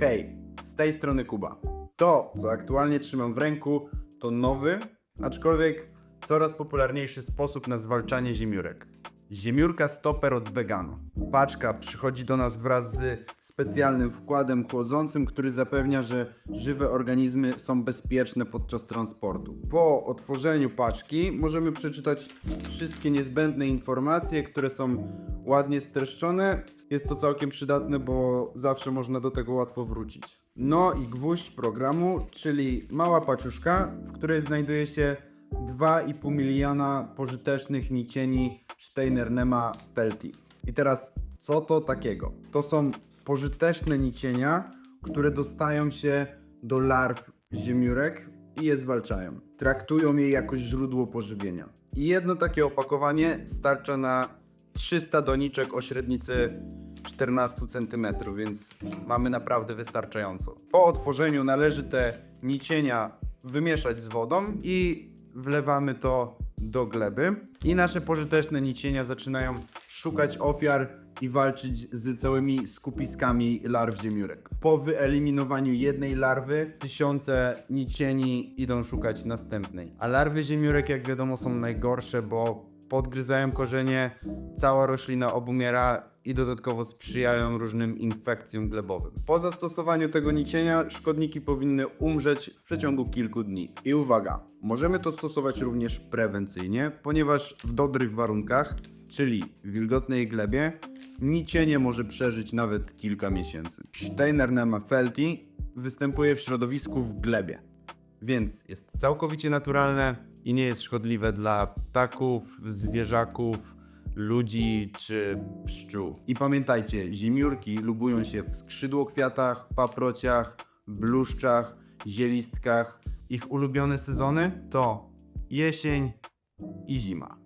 Hej, z tej strony Kuba. To, co aktualnie trzymam w ręku, to nowy, aczkolwiek coraz popularniejszy sposób na zwalczanie ziemiórek. Ziemiórka stoper od Vegano. Paczka przychodzi do nas wraz z specjalnym wkładem chłodzącym, który zapewnia, że żywe organizmy są bezpieczne podczas transportu. Po otworzeniu paczki możemy przeczytać wszystkie niezbędne informacje, które są ładnie streszczone. Jest to całkiem przydatne, bo zawsze można do tego łatwo wrócić. No i gwóźdź programu, czyli mała paczuszka, w której znajduje się 2,5 miliona pożytecznych nicieni Steinernema Pelti. I teraz, co to takiego? To są pożyteczne nicienia, które dostają się do larw ziemiórek i je zwalczają. Traktują je jako źródło pożywienia. I jedno takie opakowanie starcza na 300 doniczek o średnicy 14 cm, więc mamy naprawdę wystarczająco. Po otworzeniu należy te nicienia wymieszać z wodą i wlewamy to do gleby. I nasze pożyteczne nicienia zaczynają szukać ofiar i walczyć z całymi skupiskami larw ziemiórek. Po wyeliminowaniu jednej larwy, tysiące nicieni idą szukać następnej. A larwy ziemiórek, jak wiadomo, są najgorsze, bo podgryzają korzenie, cała roślina obumiera i dodatkowo sprzyjają różnym infekcjom glebowym. Po zastosowaniu tego nicienia szkodniki powinny umrzeć w przeciągu kilku dni. I uwaga, możemy to stosować również prewencyjnie, ponieważ w dobrych warunkach, czyli wilgotnej glebie, nicienie może przeżyć nawet kilka miesięcy. Steinernema felti występuje w środowisku w glebie więc jest całkowicie naturalne i nie jest szkodliwe dla ptaków, zwierzaków, ludzi czy pszczół. I pamiętajcie, zimiurki lubują się w skrzydłokwiatach, paprociach, bluszczach, zielistkach. Ich ulubione sezony to jesień i zima.